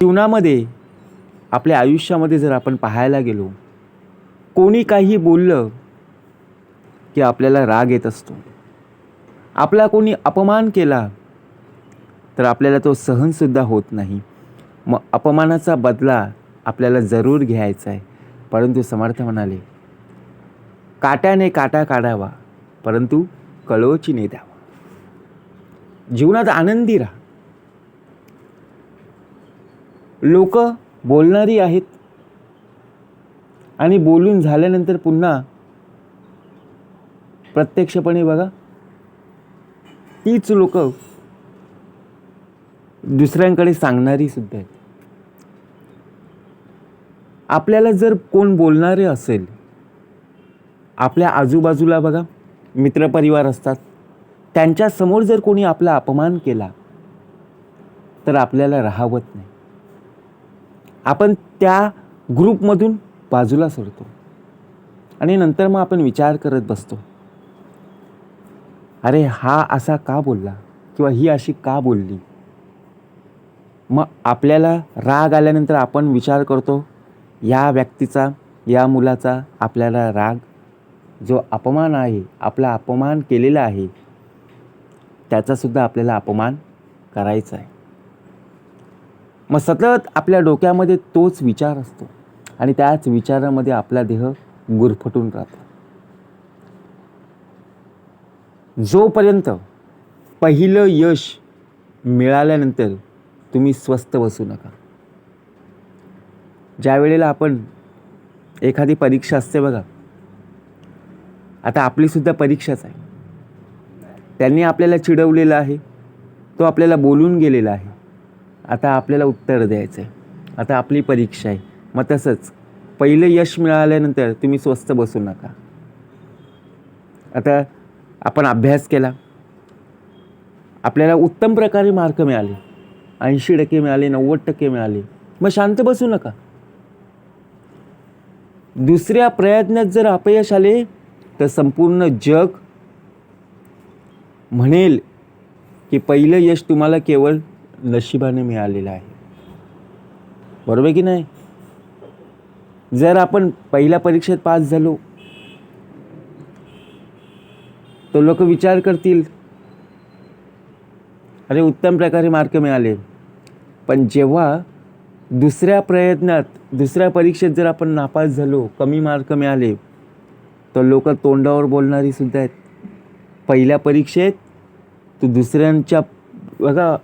जीवनामध्ये आपल्या आयुष्यामध्ये जर आपण पाहायला गेलो कोणी काही बोललं की आपल्याला राग येत असतो. आपला कोणी अपमान केला तर आपल्याला तो सहनसुद्धा होत नाही. मग अपमानाचा बदला आपल्याला जरूर घ्यायचा आहे. परंतु समर्थ म्हणाले काट्याने काटा काढावा परंतु कळोचीने द्यावा. जीवनात आनंदी राहा. लोक बोलणारी आहेत. आणि बोलून झाल्यानंतर पुन्हा प्रत्यक्षपणे बघा तीच लोक दुसऱ्यांकडे सांगणारी सुद्धा आहेत. आपल्याला जर कोण बोलणारे असेल आपल्या आजूबाजूला बघा मित्रपरिवार असतात त्यांच्यासमोर जर कोणी आपला अपमान केला तर आपल्याला राहावत नाही. आपण त्या ग्रुपमधून बाजूला सोडतो. आणि नंतर मग आपण विचार करत बसतो. अरे हा असा का बोलला? किंवा ही अशी का बोलली? मग आपल्याला राग आल्यानंतर आपण विचार करतो या व्यक्तीचा या मुलाचा आपल्याला राग जो अपमान आहे आपला अपमान केलेला आहे त्याचासुद्धा आपल्याला अपमान करायचा आहे. मग सतत आपल्या डोक्यामध्ये तोच विचार असतो. आणि त्याच विचारामध्ये आपला देह गुरफटून राहतो. जोपर्यंत पहिलं यश मिळाल्यानंतर तुम्ही स्वस्थ बसू नका. ज्या वेळेला आपण एखादी परीक्षा असते बघा. आता आपलीसुद्धा परीक्षाच आहे. त्यांनी आपल्याला चिडवलेलं आहे. तो आपल्याला बोलून गेलेला आहे. आता आपल्याला उत्तर द्यायचं आहे आता आपली परीक्षा आहे. मग तसंच पहिलं यश मिळाल्यानंतर तुम्ही स्वस्त बसू नका. आता आपण अभ्यास केला. आपल्याला उत्तम प्रकारे मार्क मिळाले. ऐंशी टक्के मिळाले नव्वद टक्के मिळाले. मग शांत बसू नका. दुसऱ्या प्रयत्नात जर अपयश आले तर संपूर्ण जग म्हणेल की पहिलं यश तुम्हाला केवळ नशिबाने मिळालेलं आहे. बरोबर की नाही? जर आपण पहिल्या परीक्षेत पास झालो तर लोक विचार करतील अरे उत्तम प्रकारे मार्क मिळाले. पण जेव्हा दुसऱ्या प्रयत्नात दुसऱ्या परीक्षेत जर आपण नापास झालो कमी मार्क मिळाले तर लोक तोंडावर बोलणारी सुद्धा आहेत. पहिल्या परीक्षेत तू दुसऱ्यांच्या बघा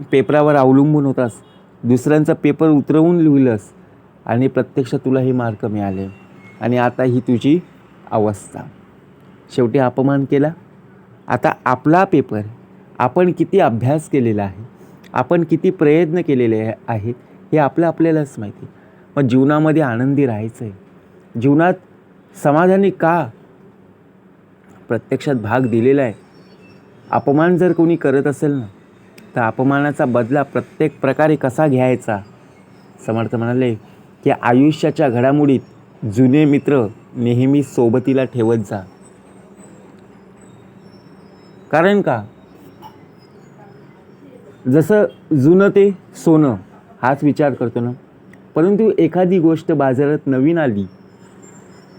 पेपरावर अवलंबून होतास. दुसऱ्यांचा पेपर उतरवून लिहिलंस आणि प्रत्यक्ष तुला हे मार्क मिळाले. आणि आता ही तुझी अवस्था. शेवटी अपमान केला. आता आपला पेपर आपण किती अभ्यास केलेला आहे आपण किती प्रयत्न केलेले आहेत हे आपलं आपल्यालाच माहिती. मग जीवनामध्ये आनंदी राहायचं आहे जीवनात समाधानी का प्रत्यक्षात भाग दिलेला आहे? अपमान जर कोणी करत असेल ना तर अपमानाचा बदला प्रत्येक प्रकारे कसा घ्यायचा? समर्थ म्हणाले की आयुष्याच्या घडामोडीत जुने मित्र नेहमी सोबतीला ठेवत जा. कारण का? जसं जुनं ते सोनं हाच विचार करतो ना? परंतु एखादी गोष्ट बाजारात नवीन आली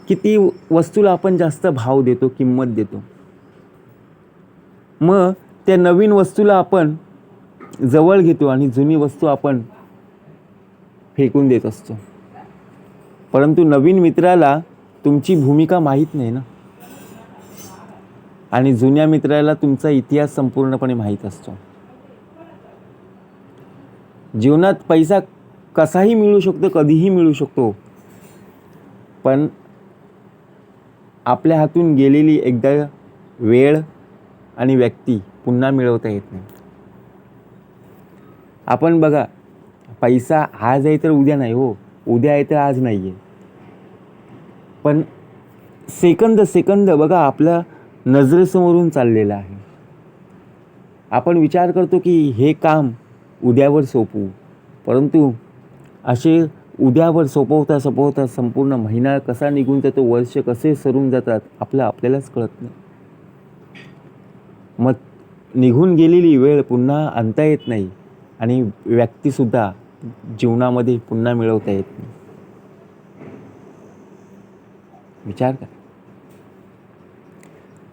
की ती वस्तूला आपण जास्त भाव देतो किंमत देतो. मग त्या नवीन वस्तूला आपण जवळ घेतो आणि जुनी वस्तू आपण फेकून देत असतो. परंतु नवीन मित्राला तुमची भूमिका माहीत नाही ना? आणि जुन्या मित्राला तुमचा इतिहास संपूर्णपणे माहीत असतो. जीवनात पैसा कसाही मिळू शकतो कधीही मिळू शकतो. पण आपल्या हातून गेलेली एकदा वेळ आणि व्यक्ती पुन्हा मिळवता येत नाही. आपण बघा पैसा आज आहे तर उद्या नाही हो. उद्या आहे तर आज नाही आहे पण सेकंद सेकंद बघा आपल्या नजरेसमोरून चाललेला आहे. आपण विचार करतो की हे काम उद्यावर सोपवू. परंतु असे उद्यावर सोपवता सोपवता संपूर्ण महिना कसा निघून जातो वर्ष कसे सरून जातात आपलं आपल्यालाच कळत नाही. मग निघून गेलेली वेळ पुन्हा आणता येत नाही. आणि व्यक्तीसुद्धा जीवनामध्ये पुन्हा मिळवता येत नाही. विचार करा.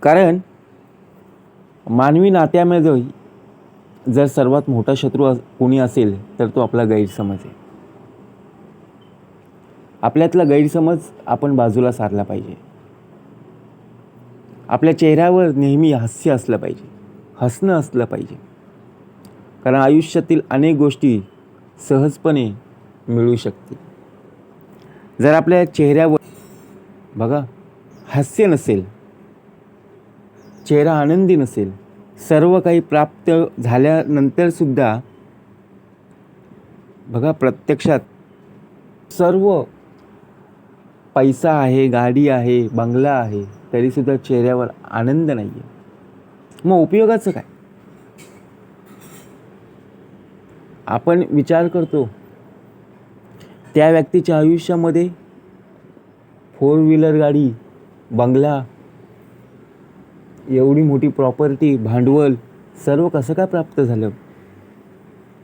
कारण मानवी नात्यामध्ये जर सर्वात मोठा शत्रू कोणी असेल तर तो आपला गैरसमज आहे. आपल्यातला गैरसमज आपण बाजूला सारला पाहिजे. आपल्या चेहऱ्यावर नेहमी हास्य असलं पाहिजे. हसणं असलं पाहिजे. कारण आयुष्यातील अनेक गोष्टी सहजपणे मिळू शकतील. जर आपल्या चेहऱ्यावर बघा हास्य नसेल चेहरा आनंदी नसेल सर्व काही प्राप्त झाल्यानंतरसुद्धा बघा प्रत्यक्षात सर्व पैसा आहे गाडी आहे बंगला आहे तरीसुद्धा चेहऱ्यावर आनंद नाही आहे मग उपयोगाचं काय? आपण विचार करतो त्या व्यक्तीच्या आयुष्यामध्ये फोर व्हीलर गाडी बंगला एवढी मोठी प्रॉपर्टी भांडवल सर्व कसं काय प्राप्त झालं?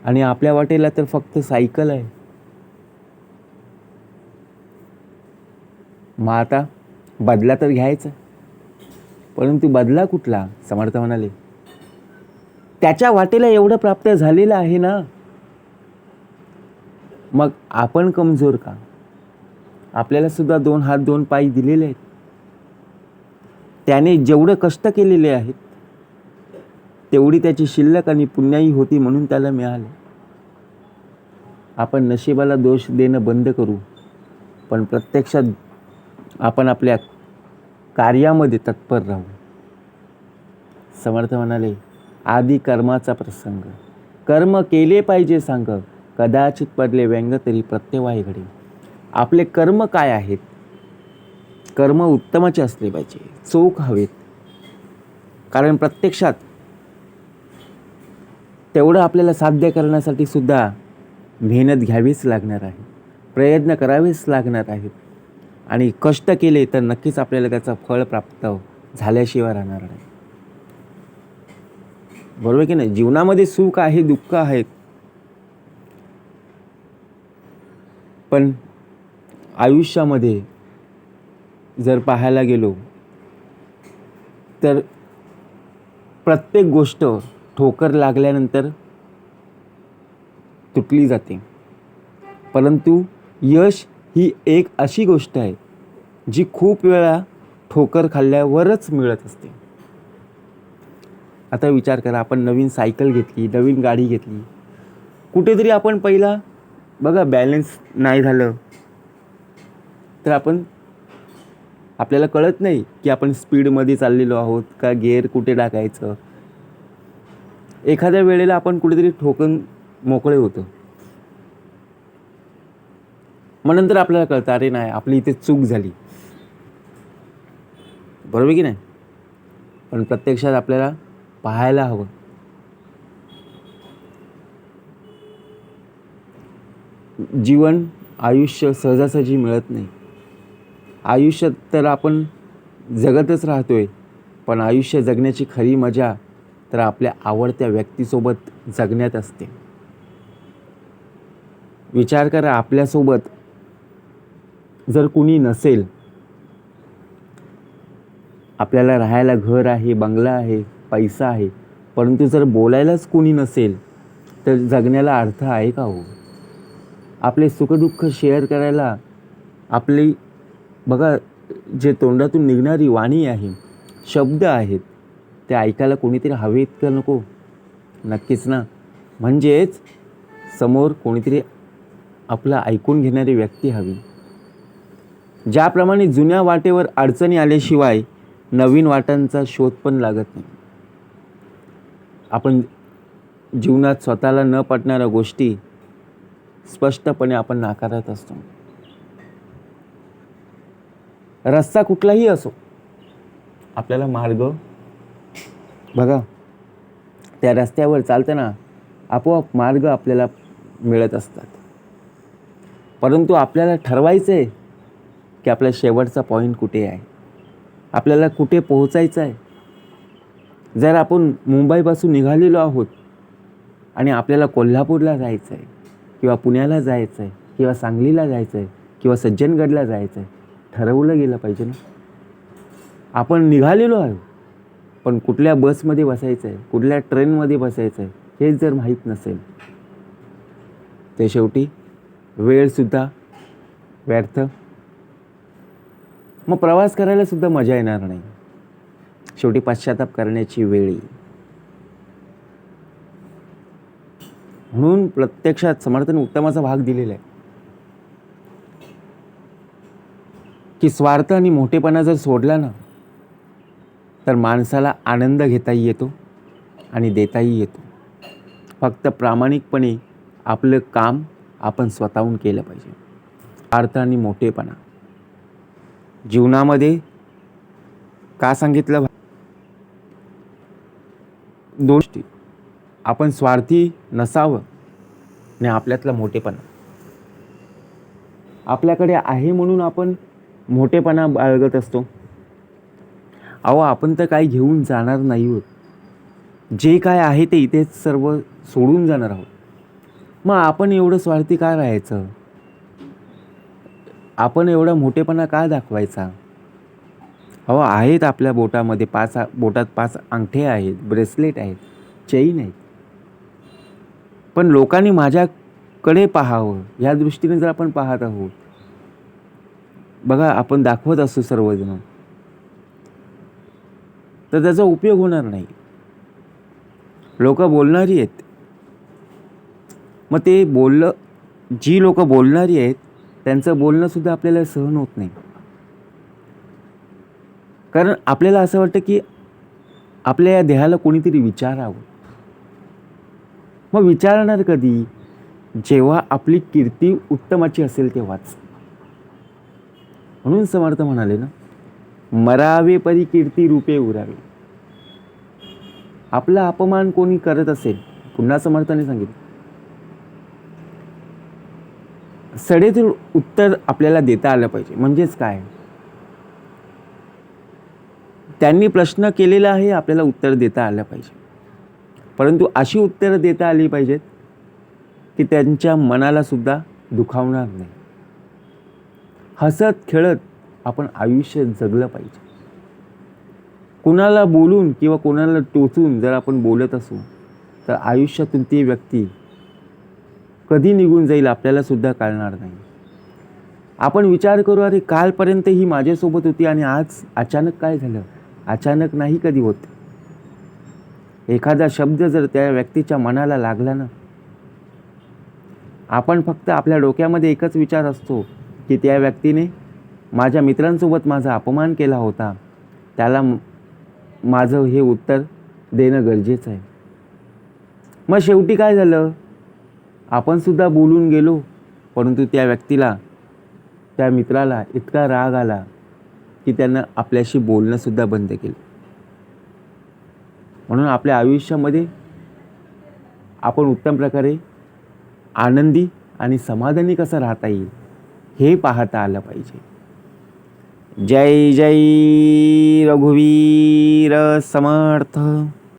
आणि आपल्या वाटेला तर फक्त सायकल आहे. मग आता बदला तर घ्यायचा. परंतु बदला कुठला? समर्थ म्हणाले. त्याच्या वाटेला एवढं प्राप्त झालेलं आहे ना मग आपण कमजोर का? आपल्याला सुद्धा दोन हात दोन पाय दिलेले आहेत. त्याने जेवढं कष्ट केलेले आहेत तेवढी त्याची शिल्लक आणि पुण्याई होती म्हणून त्याला मिळाले. आपण नशिबाला दोष देणं बंद करू पण प्रत्यक्षात आपण आपल्या कार्यामध्ये तत्पर राहू. समर्थ म्हणाले आदी कर्माचा प्रसंग. कर्म केले पाहिजे सांग. कदाचित पडले व्यंग तरी प्रत्यवाही घडे आपले कर्म काय आहेत? कर्म उत्तमाचे असले पाहिजे. चोख हवेत. कारण प्रत्यक्षात तेवढं आपल्याला साध्य करण्यासाठी सुद्धा मेहनत घ्यावीच लागणार आहे. प्रयत्न करावेच लागणार आहेत. आणि कष्ट केले तर नक्कीच आपल्याला त्याचं फळ प्राप्त झाल्याशिवाय राहणार नाही. बरोबर की नाही? जीवनामध्ये सुख आहे दुःख आहेत पण आयुष्यामध्ये जर पाहायला गेलो तर प्रत्येक गोष्ट ठोकर लागल्यानंतर तुटली जाते. परंतु यश ही एक अशी गोष्ट आहे जी खूप वेळा ठोकर खाल्ल्यावरच मिळत असते. आता विचार करा आपण नवीन सायकल घेतली नवीन गाडी घेतली कुठेतरी आपण पहिला बघा बॅलन्स नाही झालं तर आपण आपल्याला कळत नाही की आपण स्पीडमध्ये चाललेलो आहोत का गेअर कुठे टाकायचं. एखाद्या वेळेला आपण कुठेतरी ठोकन मोकळे होतो. मग नंतर आपल्याला कळतं अरे नाही आपली इथे चूक झाली. बरोबर की नाही? पण प्रत्यक्षात आपल्याला पाहायला हवं. जीवन आयुष्य सहजासहजी मिळत नाही. आयुष्यात तर आपण जगतच राहतो आहे पण आयुष्य जगण्याची खरी मजा तर आपल्या आवडत्या व्यक्तीसोबत जगण्यात असते. विचार करा आपल्यासोबत. जर कुणी नसेल आपल्याला राहायला घर आहे बंगला आहे पैसा आहे परंतु जर बोलायलाच कोणी नसेल तर जगण्याला अर्थ आहे का हो? आपले सुखदुःख शेअर करायला आपली बघा जे तोंडातून निघणारी वाणी आहे शब्द आहेत ते ऐकायला कोणीतरी हवेत का नको? नक्कीच ना. म्हणजेच समोर कोणीतरी आपला ऐकून घेणारी व्यक्ती हवी. ज्याप्रमाणे जुन्या वाटेवर अडचणी आल्याशिवाय नवीन वाटांचा शोध पण लागत नाही. आपण जीवनात स्वतःला न पटणाऱ्या गोष्टी स्पष्टपणे आपण नाकारत असतो. रस्ता कुठलाही असो आपल्याला मार्ग बघा. त्या रस्त्यावर चालताना आपोआप मार्ग आपल्याला मिळत असतात. परंतु आपल्याला ठरवायचं आहे की आपला शेवटचा पॉईंट कुठे आहे? आपल्याला कुठे पोहोचायचं आहे? जर आपण मुंबईपासून निघालेलो आहोत आणि आपल्याला कोल्हापूरला जायचं आहे किंवा पुण्याला जायचं आहे किंवा सांगलीला जायचं आहे किंवा सज्जनगडला जायचं आहे ठरवलं गेलं पाहिजे ना. आपण निघालेलो आहे पण कुठल्या बसमध्ये बसायचं आहे कुठल्या ट्रेनमध्ये बसायचं आहे हेच जर माहीत नसेल ते शेवटी वेळसुद्धा व्यर्थ. मग प्रवास करायला सुद्धा मजा येणार नाही. शेवटी पश्चाताप करण्याची वेळ येईल. म्हणून प्रत्यक्षात समर्थन उत्तमाचा भाग दिलेला आहे. की स्वार्थ आणि मोठेपणा जर सोडला ना तर माणसाला आनंद घेताही येतो आणि देताही येतो. फक्त प्रामाणिकपणे आपलं काम आपण स्वतःहून केलं पाहिजे. स्वार्थ आणि मोठेपणा. जीवनामध्ये का सांगितलं दोन आपण स्वार्थी नसावं आणि आपल्यातला मोठेपणा. आपल्याकडे आहे म्हणून आपण मोठेपणा बाळगत असतो. अहो आपण तर काही घेऊन जाणार नाही आहोत जे काय आहे ते इथेच सर्व सोडून जाणार आहोत. मग आपण एवढं स्वार्थी का राहायचं? आपण एवढा मोठेपणा का दाखवायचा? अहो आहेत आपल्या बोटामध्ये पाच बोटात पाच अंगठे आहेत ब्रेसलेट आहेत चैन आहेत. पण लोकांनी माझ्याकडे पाहावं या दृष्टीने जर आपण पाहत आहोत बघा आपण दाखवत असतो सर्वजण. तर त्याचा उपयोग होणार नाही. लोक बोलणारी आहेत. मग ते बोललं जी लोक बोलणारी आहेत त्यांचं बोलणंसुद्धा आपल्याला सहन होत नाही. कारण आपल्याला असं वाटतं की आपल्या या देहाला कोणीतरी विचारावं. मग विचारणार कधी? जेव्हा आपली कीर्ती उत्तमाची असेल तेव्हाच. म्हणून समर्थ म्हणाले ना मरावे परी कीर्ती रूपे उरावे. आपला अपमान कोणी करत असेल पुन्हा समर्थाने सांगितलं. सडेतील उत्तर आपल्याला देता आलं पाहिजे. म्हणजेच काय? त्यांनी प्रश्न केलेला आहे आपल्याला उत्तर देता आलं पाहिजे. परंतु अशी उत्तरं देता आली पाहिजेत की त्यांच्या मनालासुद्धा दुखावणार नाही. हसत खेळत आपण आयुष्य जगलं पाहिजे. कुणाला बोलून किंवा कोणाला टोचून जर आपण बोलत असू तर आयुष्यातून ती व्यक्ती कधी निघून जाईल आपल्यालासुद्धा कळणार नाही. आपण विचार करू अरे कालपर्यंत ही माझ्यासोबत होती आणि आज अचानक काय झालं? अचानक नाही कधी होत. एखादा शब्द जर त्या व्यक्तीच्या मनाला लागला ना आपण फक्त आपल्या डोक्यामध्ये एकच विचार असतो की त्या व्यक्तीने माझ्या मित्रांसोबत माझा अपमान केला होता. त्याला माझं हे उत्तर देणं गरजेचं आहे. मग शेवटी काय झालं? आपणसुद्धा बोलून गेलो परंतु त्या व्यक्तीला त्या मित्राला इतका राग आला की त्यानं आपल्याशी बोलणंसुद्धा बंद केलं. म्हणून आपल्या आयुष्यामध्ये आपण उत्तम प्रकारे आनंदी आणि समाधानी कसं राहता येईल हे पाहता आलं पाहिजे. जय जय रघुवीर समर्थ.